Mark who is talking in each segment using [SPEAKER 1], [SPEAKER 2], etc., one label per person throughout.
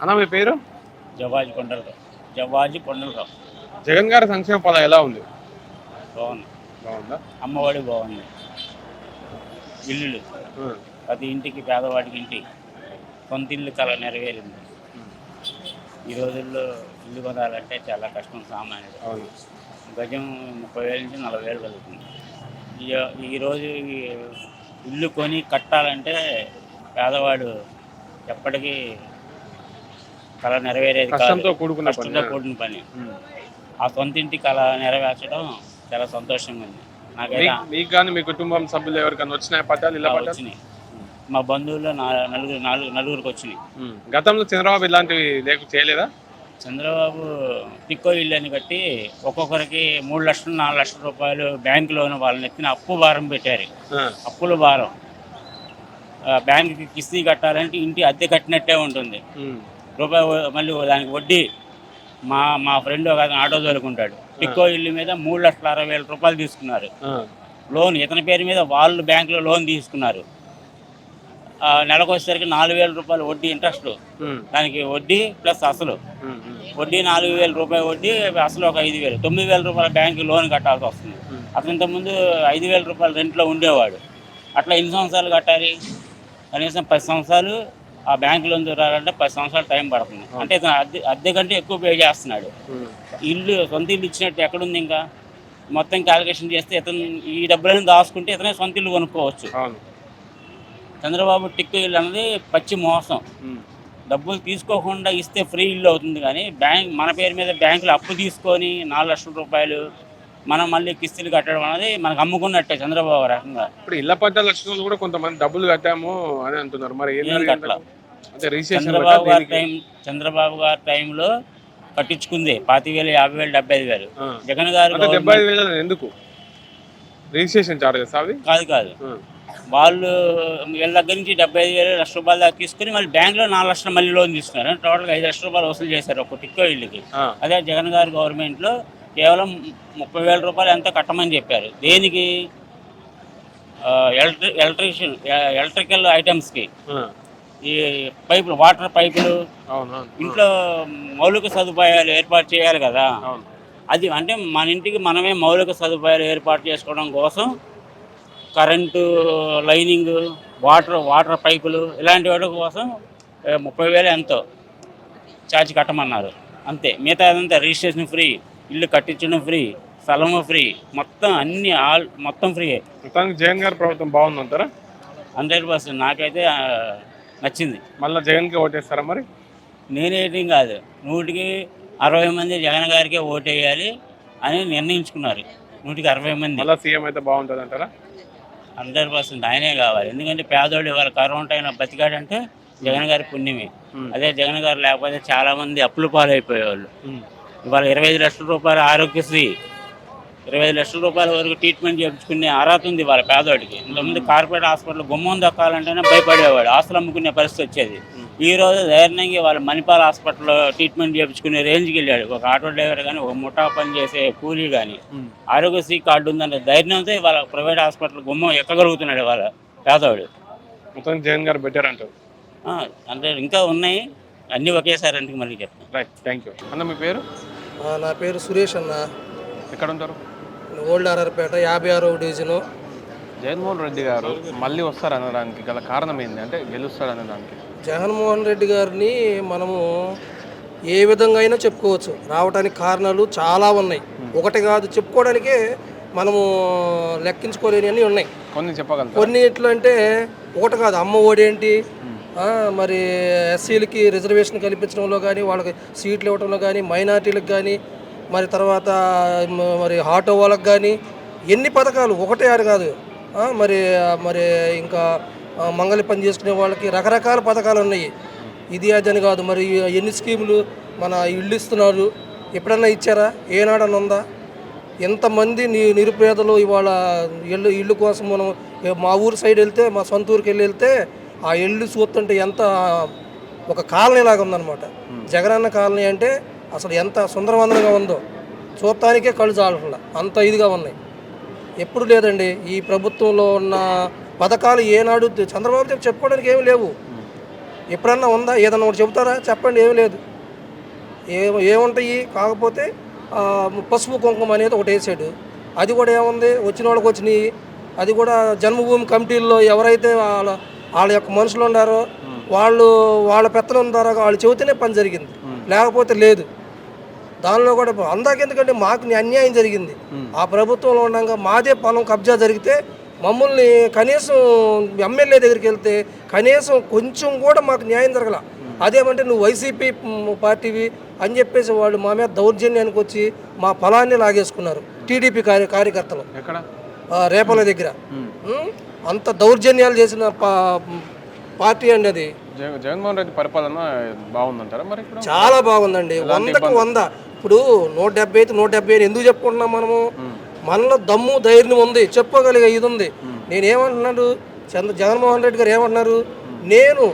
[SPEAKER 1] అన్న మీ పేరు?
[SPEAKER 2] జవాజీ కొండలరావు. జవాజీ కొండలరావు.
[SPEAKER 1] జగన్ గారి సంక్షేమ పదం ఎలా ఉంది?
[SPEAKER 2] బాగుంది.
[SPEAKER 1] బాగుందా?
[SPEAKER 2] అమ్మఒడి బాగుంది. ఇల్లులు. ప్రతి ఇంటికి పేదవాడికి ఇంటి. సొంత ఇల్లు కల నెరవేరింది. ఈ రోజుల్లో ఇల్లు కొనాలంటే చాలా కష్టం సామాన్యుడు
[SPEAKER 1] అవును.
[SPEAKER 2] గజం ముప్పై వేల నుంచి నలభై వేలు కలుగుతుంది. ఈరోజు ఇల్లు కొని కట్టాలంటే పేదవాడు ఎప్పటికీ కళ నెరవేరేది
[SPEAKER 1] కష్టంతో కూడుకున్న.
[SPEAKER 2] కష్టంతో కూడిన పని. ఆ సొంత ఇంటి కళ నెరవేర్చడం చాలా సంతోషంగా ఉంది. నాకైతే
[SPEAKER 1] మీ- మీకు కానీ మీ కుటుంబం సభ్యులు ఎవరికైనా వచ్చినాయి? పట్టాలు ఇలా
[SPEAKER 2] ఆ
[SPEAKER 1] పట్టాలు?
[SPEAKER 2] వచ్చినాయి. మా బంధువుల్లో నా నలుగురు నాలుగు నలుగురికి వచ్చినాయి.
[SPEAKER 1] గతంలో చంద్రబాబు ఇలాంటివి లేక చేయలేదా?
[SPEAKER 2] చంద్రబాబు టిక్కో ఇల్లు అని కట్టి ఒక్కొక్కరికి మూడు లక్షలు నాలుగు లక్షల రూపాయలు బ్యాంకు లోన్ వాళ్ళని ఎత్తిన అప్పు భారం పెట్టారు.
[SPEAKER 1] ఆ.
[SPEAKER 2] అప్పుల భారం. ఆ, బ్యాంకుకి కిస్తీ కట్టాలంటే ఇంటి అద్దె కట్టినట్టే ఉంటుంది. రూపాయి మళ్ళీ దానికి వడ్డీ మా మా ఫ్రెండ్ ఒక ఆటో తోలుకుంటాడు. టిక్కో ఇల్లు మీద మూడు లక్షల అరవై వేల రూపాయలు తీసుకున్నారు. లోన్ ఇతని పేరు మీద వాళ్ళు బ్యాంకులో లోన్ తీసుకున్నారు. ఆ, నెలకు వచ్చేసరికి నాలుగు వేల రూపాయలు వడ్డీ ఇంట్రెస్ట్. దానికి వడ్డీ ప్లస్ అసలు. వడ్డీ నాలుగు వేల రూపాయలు వడ్డీ అసలు ఒక ఐదు వేలు. తొమ్మిది వేల రూపాయల బ్యాంకు లోన్ కట్టాల్సి వస్తుంది. అతను ఇంతకుముందు ఐదు వేల రూపాయల రెంట్లో ఉండేవాడు. అట్లా ఎన్ని సంవత్సరాలు కట్టాలి? కనీసం పది సంవత్సరాలు ఆ బ్యాంకు లోన్ దొరాలంటే పది సంవత్సరాలు టైం పడుతుంది. అంటే ఇతను అద్దె అద్దె కంటే ఎక్కువ పే చేస్తున్నాడు. ఇల్లు సొంత ఇల్లు ఇచ్చినట్టు ఎక్కడుంది ఇంకా? మొత్తం క్యాలిక్యులేషన్ చేస్తే ఇతను ఈ డబ్బులను దాచుకుంటే ఇతనే సొంత ఇల్లు కొనుక్కోవచ్చు. చంద్రబాబు టిక్కు ఇల్లు అనేది పచ్చి మోసం. డబ్బులు తీసుకోకుండా ఇస్తే ఫ్రీ ఇల్లు అవుతుంది కానీ బ్యాంక్ మన పేరు మీద బ్యాంకులు అప్పు తీసుకొని నాలుగు లక్షల రూపాయలు మనం మళ్ళీ కిస్తీలు కట్టడం అనేది మనకు అమ్ముకున్నట్టే చంద్రబాబు రకంగా.
[SPEAKER 1] ఇప్పుడు ఇళ్ళ పట్టాలు వాళ్ళు కూడా కొంతమంది డబ్బులు కట్టాము అని అంటున్నారు. మరి ఏం
[SPEAKER 2] ఏం చంద్రబాబు గారి? టైం చంద్రబాబు గారి టైంలో కట్టించుకుంది పాతి వేలు యాభై వేలు డెబ్బై ఐదు వేలు. జగన్ గారు
[SPEAKER 1] అంటే డెబ్బై
[SPEAKER 2] గవర్నమెంట్-
[SPEAKER 1] ఐదు వేలు ఎందుకు రిజిస్ట్రేషన్ చార్జెస్ అవి
[SPEAKER 2] కాదు కాదు. వాళ్ళు వీళ్ళ దగ్గర నుంచి డెబ్బై ఐదు వేలు లక్ష రూపాయలు దాకా తీసుకుని మళ్ళీ బ్యాంకులో నాలుగు లక్షలు మళ్ళీ లోన్ తీసుకున్నారు టోటల్గా ఐదు లక్షల రూపాయలు వసూలు చేశారు ఒక టిక్కో ఇల్లుకి
[SPEAKER 1] ఆ.
[SPEAKER 2] అదే జగన్ గారి గవర్నమెంట్లో కేవలం ముప్పై వేల రూపాయలు ఎంత కట్టమని చెప్పారు దేనికి ఎలక్ట్రి ఎలక్ట్రిషియన్ ఎలక్ట్రికల్ ఐటమ్స్కి. ఈ పైపులు వాటర్ పైపులు. ఇంట్లో మౌలిక సదుపాయాలు ఏర్పాటు చేయాలి కదా. అది అంటే మన ఇంటికి మనమే మౌలిక సదుపాయాలు ఏర్పాటు చేసుకోవడం కోసం కరెంటు లైనింగ్ వాటర్ వాటర్ పైపులు ఇలాంటి వాటి కోసం ముప్పై వేలు ఎంతో ఛార్జ్ కట్టమన్నారు. అంతే. మిగతా అదంతా రిజిస్ట్రేషన్ ఫ్రీ ఇల్లు కట్టించడం ఫ్రీ స్థలము ఫ్రీ మొత్తం అన్ని ఆల్ మొత్తం ఫ్రీ
[SPEAKER 1] మొత్తానికి జగన్ గారి ప్రభుత్వం బాగుందంటారా?
[SPEAKER 2] Hundred percent. నాకైతే నచ్చింది.
[SPEAKER 1] మళ్ళీ జగన్కి ఓటేస్తారా మరి?
[SPEAKER 2] నేనేయటం కాదు నూటికి అరవై మంది జగన్ గారికే ఓటేయాలి అని నిర్ణయించుకున్నారు. నూటికి అరవై మంది.
[SPEAKER 1] మళ్ళీ సీఎం అయితే బాగుంటుంది అంటారా?
[SPEAKER 2] హండ్రెడ్ పర్సెంట్ ఆయనే కావాలి. ఎందుకంటే పేదోళ్ళు ఇవాళ కరోనా అయినా బతికాడంటే జగన్ గారి పుణ్యమే. అదే జగన్ గారు లేకపోతే చాలా మంది అప్పుల పాలైపోయేవాళ్ళు. ఇవాళ ఇరవై ఐదు లక్షల రూపాయలు ఆరోగ్యశ్రీ ఇరవై ఐదు లక్షల రూపాయల వరకు ట్రీట్మెంట్ చేయించుకునే అర్హత ఉంది వాళ్ళ పేదోడికి. ఇంతకుముందు కార్పొరేట్ హాస్పిటల్ గుమ్మం దక్కాలంటేనే భయపడేవాడు. ఆస్తులు అమ్ముకునే పరిస్థితి వచ్చేది. ఈ రోజు ధైర్యంగా వాళ్ళ మణిపాల్ హాస్పిటల్లో ట్రీట్మెంట్ చేయించుకునే రేంజ్కి వెళ్ళాడు. ఒక ఆటో డ్రైవర్ కానీ ఒక ముఠా పని చేసే కూలీ కానీ ఆరోగ్యశ్రీ కార్డు ఉందంటే ధైర్యంతో వాళ్ళ ప్రైవేట్ హాస్పిటల్ గుమ్మం ఎక్కగలుగుతున్నాడు వాళ్ళ పేదవాడు
[SPEAKER 1] మొత్తం జగన్ గారు బెటర్ అంటారు
[SPEAKER 2] అంటే ఇంకా ఉన్నాయి. అన్నీ ఒకేసారి అంటే మళ్ళీ చెప్తాను.
[SPEAKER 1] రైట్ థ్యాంక్ యూ అన్న మీ పేరు?
[SPEAKER 3] నా పేరు సురేష్ అన్న.
[SPEAKER 1] ఎక్కడ ఉంటారు?
[SPEAKER 3] ఓల్డ్ ఆర్ఆర్పేట యాభై ఆరో డివిజను.
[SPEAKER 1] జగన్మోహన్ రెడ్డి గారు మళ్ళీ వస్తారు అనడానికి గల కారణం ఏంటి అంటే గెలుస్తాడు అనడానికి
[SPEAKER 3] జగన్మోహన్ రెడ్డి గారిని మనము ఏ విధంగా అయినా చెప్పుకోవచ్చు. రావడానికి కారణాలు చాలా ఉన్నాయి. ఒకటి కాదు చెప్పుకోవడానికే మనము లెక్కించుకోలేని అన్నీ ఉన్నాయి.
[SPEAKER 1] కొన్ని చెప్పగలుగుతారు?
[SPEAKER 3] కొన్ని ఎట్లా అంటే ఒకటి కాదు అమ్మ ఆ, మరి ఎస్సీలకి రిజర్వేషన్ కల్పించడంలో కానీ వాళ్ళకి సీట్లు ఇవ్వడంలో కానీ మైనార్టీలకు కానీ మరి తర్వాత మరి ఆటో వాళ్ళకి కానీ ఎన్ని పథకాలు? ఒకటే ఆరు కాదు. మరి మరి ఇంకా మంగళ పని చేసుకునే వాళ్ళకి రకరకాల పథకాలు ఉన్నాయి. ఇది అది అని కాదు. మరి ఎన్ని స్కీములు మన ఇల్లు ఇస్తున్నారు? ఎప్పుడన్నా ఇచ్చారా? ఏనాడన్నా ఉందా? ఎంతమంది ని నిరుపేదలు ఇవాళ ఇల్లు ఇల్లు కోసం మనం మా ఊరు సైడ్ వెళ్తే మా సొంత ఊరికి వెళ్ళి వెళ్తే ఆ ఇల్లు చూస్తుంటే ఎంత ఒక కాలనీ లాగా ఉందన్నమాట జగనన్న కాలనీ అంటే అసలు ఎంత సుందరవందనంగా ఉందో. చూడటానికే కళ్ళు చాలట్లా అంత ఇదిగా ఉన్నాయి. ఎప్పుడు లేదండి ఈ ప్రభుత్వంలో ఉన్న పథకాలు ఏనాడు చంద్రబాబు చెప్పుకోవడానికి ఏమి లేవు. ఎప్పుడన్నా ఉందా? ఏదన్నా ఒకటి చెబుతారా? చెప్పండి ఏం లేదు. ఏ ఏముంటాయి? కాకపోతే పసుపు కుంకుమ అనేది ఒకటి వేసాడు. అది కూడా ఏముంది? వచ్చిన వాళ్ళకి వచ్చినాయి. అది కూడా జన్మభూమి కమిటీల్లో ఎవరైతే వాళ్ళ వాళ్ళ యొక్క మనుషులు ఉన్నారో వాళ్ళు వాళ్ళ పెత్తనం ద్వారా వాళ్ళు చెబితేనే పని జరిగింది. లేకపోతే లేదు. దానిలో కూడా అందాక ఎందుకంటే మాకు న్యా- అన్యాయం జరిగింది. ఆ ప్రభుత్వంలో ఉండగా మాదే పొలం కబ్జా జరిగితే మమ్మల్ని కనీసం ఎమ్మెల్యే దగ్గరికి వెళ్తే కనీసం కొంచెం కూడా మాకు న్యాయం జరగల. అదేమంటే నువ్వు వైసీపీ పార్టీవి అని చెప్పేసి వాళ్ళు మా మీద దౌర్జన్యానికి వచ్చి మా పొలాన్ని లాగేసుకున్నారు టీడీపీ కార్య కార్యకర్తలు. రేపల దగ్గర. అంత దౌర్జన్యాలు చేసిన పార్టీ అండి అది.
[SPEAKER 1] జగ- జగన్మోహన్ రెడ్డి పరిపాలన బాగుందంటారా మరి
[SPEAKER 3] చాలా బాగుందండి. వందకు వంద. ఇప్పుడు నూట డెబ్బై అయితే నూట డెబ్బై ఐదు ఎందుకు చెప్పుకుంటున్నాం మనము? మనలో దమ్ము ధైర్యం ఉంది. చెప్పగలిగే ఇది ఉంది. నేను ఏమంటున్నాడు చంద్ర జగన్మోహన్ రెడ్డి గారు ఏమంటున్నారు? నేను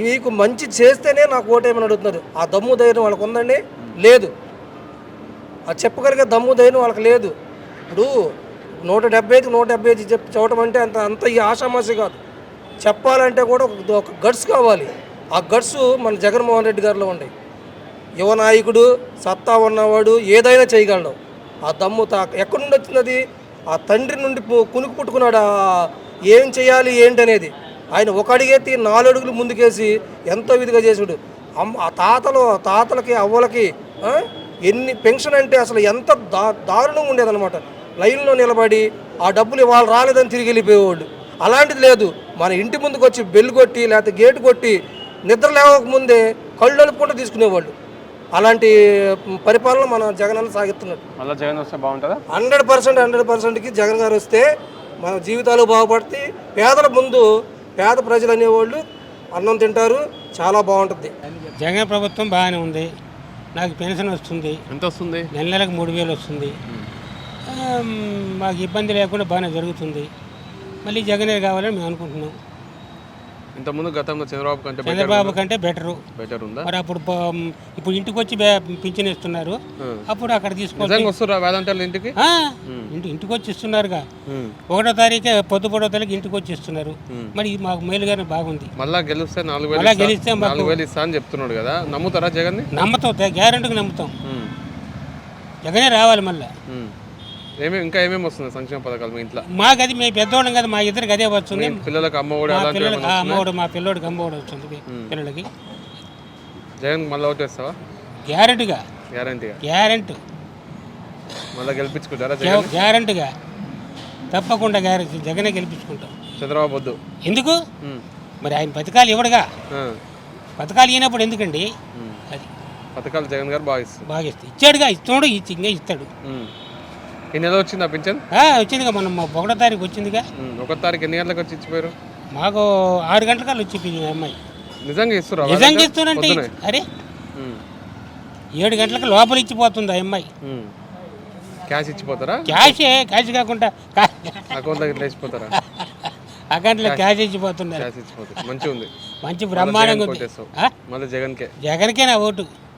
[SPEAKER 3] నీకు మంచి చేస్తేనే నాకు ఓటేమని అడుగుతున్నారు ఆ దమ్ము ధైర్యం వాళ్ళకు ఉందండి? లేదు. ఆ చెప్పగలిగే దమ్ము ధైర్యం వాళ్ళకి లేదు. ఇప్పుడు నూట డెబ్బై ఐదు నూట డెబ్బై ఐదు చెప్ చెప్పడం అంటే అంత అంత ఈ ఆషామాసి కాదు. చెప్పాలంటే కూడా ఒక గడ్స్ గట్స్ కావాలి. ఆ గట్స్ మన జగన్మోహన్ రెడ్డి గారిలో ఉన్నాయి యువ నాయకుడు సత్తా ఉన్నవాడు ఏదైనా చేయగలడు. ఆ దమ్ము తా ఎక్కడి నుండి వచ్చింది? ఆ తండ్రి నుండి కునుకు పుట్టుకున్నాడు? ఏం చేయాలి? ఏంటి అనేది ఆయన ఒక అడిగేతి నాలుగు అడుగులు ముందుకేసి ఎంతో విధిగా చేసాడు. అమ్మ ఆ తాతలు తాతలకి అవ్వలకి ఎన్ని పెన్షన్ అంటే అసలు ఎంత దా దారుణంగా ఉండేదన్నమాట. లైన్లో నిలబడి ఆ డబ్బులు ఇవాళ రాలేదని తిరిగి వెళ్ళిపోయేవాళ్ళు అలాంటిది లేదు. మన ఇంటి ముందుకు వచ్చి బెల్ కొట్టి లేకపోతే గేటు కొట్టి నిద్ర లేవకముందే కళ్ళు నలుపుకుంటూ తీసుకునేవాళ్ళు. అలాంటి పరిపాలన మన జగన్ అన్న సాగిస్తున్నాడు.
[SPEAKER 1] మళ్ళీ జగన్ వస్తే బాగుంటుందా?
[SPEAKER 3] హండ్రెడ్ పర్సెంట్ హండ్రెడ్ పర్సెంట్కి జగన్ గారు వస్తే మన జీవితాలు బాగుపడితే పేదల ముందు పేద ప్రజలు అనేవాళ్ళు అన్నం తింటారు చాలా బాగుంటుంది.
[SPEAKER 4] జగన్ ప్రభుత్వం బాగానే ఉంది. నాకు పెన్షన్ వస్తుంది.
[SPEAKER 1] ఎంత వస్తుంది?
[SPEAKER 4] నెల నెలకు మూడు వేలు వస్తుంది. మాకు ఇబ్బంది లేకుండా బాగానే జరుగుతుంది. మళ్ళీ జగనే కావాలని మేము అనుకుంటున్నాం.
[SPEAKER 1] ఇంతకుముందు గతంలో చంద్రబాబు కంటే
[SPEAKER 4] చంద్రబాబు కంటే బెటరు
[SPEAKER 1] బెటర్ ఉందా?
[SPEAKER 4] మరి అప్పుడు ప- ఇప్పుడు ఇంటికి వచ్చి బే- పింఛన్ ఇస్తున్నారు. అప్పుడు అక్కడ తీసుకోవచ్చు
[SPEAKER 1] నిజంగా వస్తురా వేదంటారు ఇంటికి?
[SPEAKER 4] ఆ, ఇంటి ఇంటికి వచ్చి ఇస్తున్నారుగా. ఒకటో తారీఖే పొద్దు పొడో తారీఖు ఇంటికి వచ్చి ఇస్తున్నారు. మరి ఇది మాకు మేలుగానే బాగుంది.
[SPEAKER 1] మళ్ళా గెలిస్తే నాలుగు వేలు ఇస్తా-
[SPEAKER 4] గెలిస్తే మాకు-
[SPEAKER 1] నాలుగు వేలు ఇస్తా అని చెప్తున్నాడు కదా. నమ్ముతారా జగన్ని?
[SPEAKER 4] నమ్మతాం గ్యారెంటీకి నమ్ముతాం. జగనే రావాలి మళ్ళీ.
[SPEAKER 1] ఏమేమి ఇంకా ఏమేమి వస్తుంది సంక్షేమ పథకాలు మీ ఇంట్లో?
[SPEAKER 4] మాకు అది మేము పెద్దవాళ్ళం కదా మా ఇద్దరికి అదే వస్తుంది.
[SPEAKER 1] పిల్లలకు అమ్మ ఒడి
[SPEAKER 4] మా పిల్లలకి అమ్మఒడు మా పిల్లోడికి అమ్మఒడు వస్తుంది మీ పిల్లలకి.
[SPEAKER 1] జగన్ మళ్ళీ ఓటేస్తావా
[SPEAKER 4] గ్యారెంటీగా.
[SPEAKER 1] గ్యారంటీగా.
[SPEAKER 4] గ్యారెంటీ.
[SPEAKER 1] మళ్ళీ గెలిపించుకుంటారా
[SPEAKER 4] గ్యారెంటీగా. తప్పకుండా గ్యారెంటీ జగనే గెలిపించుకుంటాం.
[SPEAKER 1] చంద్రబాబు వద్దు.
[SPEAKER 4] ఎందుకు. మరి ఆయన పథకాలు ఇవ్వడుగా. పథకాలు ఇవ్వనప్పుడు ఎందుకండి. అది.
[SPEAKER 1] పథకాలు జగన్ గారు బాగా ఇస్తుంది
[SPEAKER 4] బాగా ఇస్తాడు ఇచ్చాడుగా ఇచ్చి ఇంకా ఇస్తాడు.
[SPEAKER 1] ఈ నెల వచ్చిందా పింఛన్?
[SPEAKER 4] ఆ, వచ్చిందిగా మనం ఒకటో తారీఖు వచ్చిందిగా.
[SPEAKER 1] ఉమ్. ఒక తారీఖు ఎన్ని గంటలకు వచ్చి ఇచ్చిపోయారు?
[SPEAKER 4] మాకు ఆరు గంటలకల్లా వచ్చి ఈ అమ్మాయి.
[SPEAKER 1] నిజంగా ఇస్తురా
[SPEAKER 4] నిజంగా ఇస్తానంటే అరే ఏడు గంటలకు లోపల ఇచ్చిపోతుంది ఆ అమ్మాయి.
[SPEAKER 1] క్యాష్ ఇచ్చిపోతారా?
[SPEAKER 4] క్యాషే క్యాష్ కాకుండా
[SPEAKER 1] అకౌంట్లో ఇట్లా వేసిపోతారా
[SPEAKER 4] అకౌంట్లో క్యాష్. ఇచ్చిపోతున్నారు.
[SPEAKER 1] ఇచ్చిపోతారు. మంచిగా ఉంది
[SPEAKER 4] మంచి బ్రహ్మాండంగా ఉంది?
[SPEAKER 1] మళ్ళీ జగన్కే.
[SPEAKER 4] జగన్కే నా ఓటు.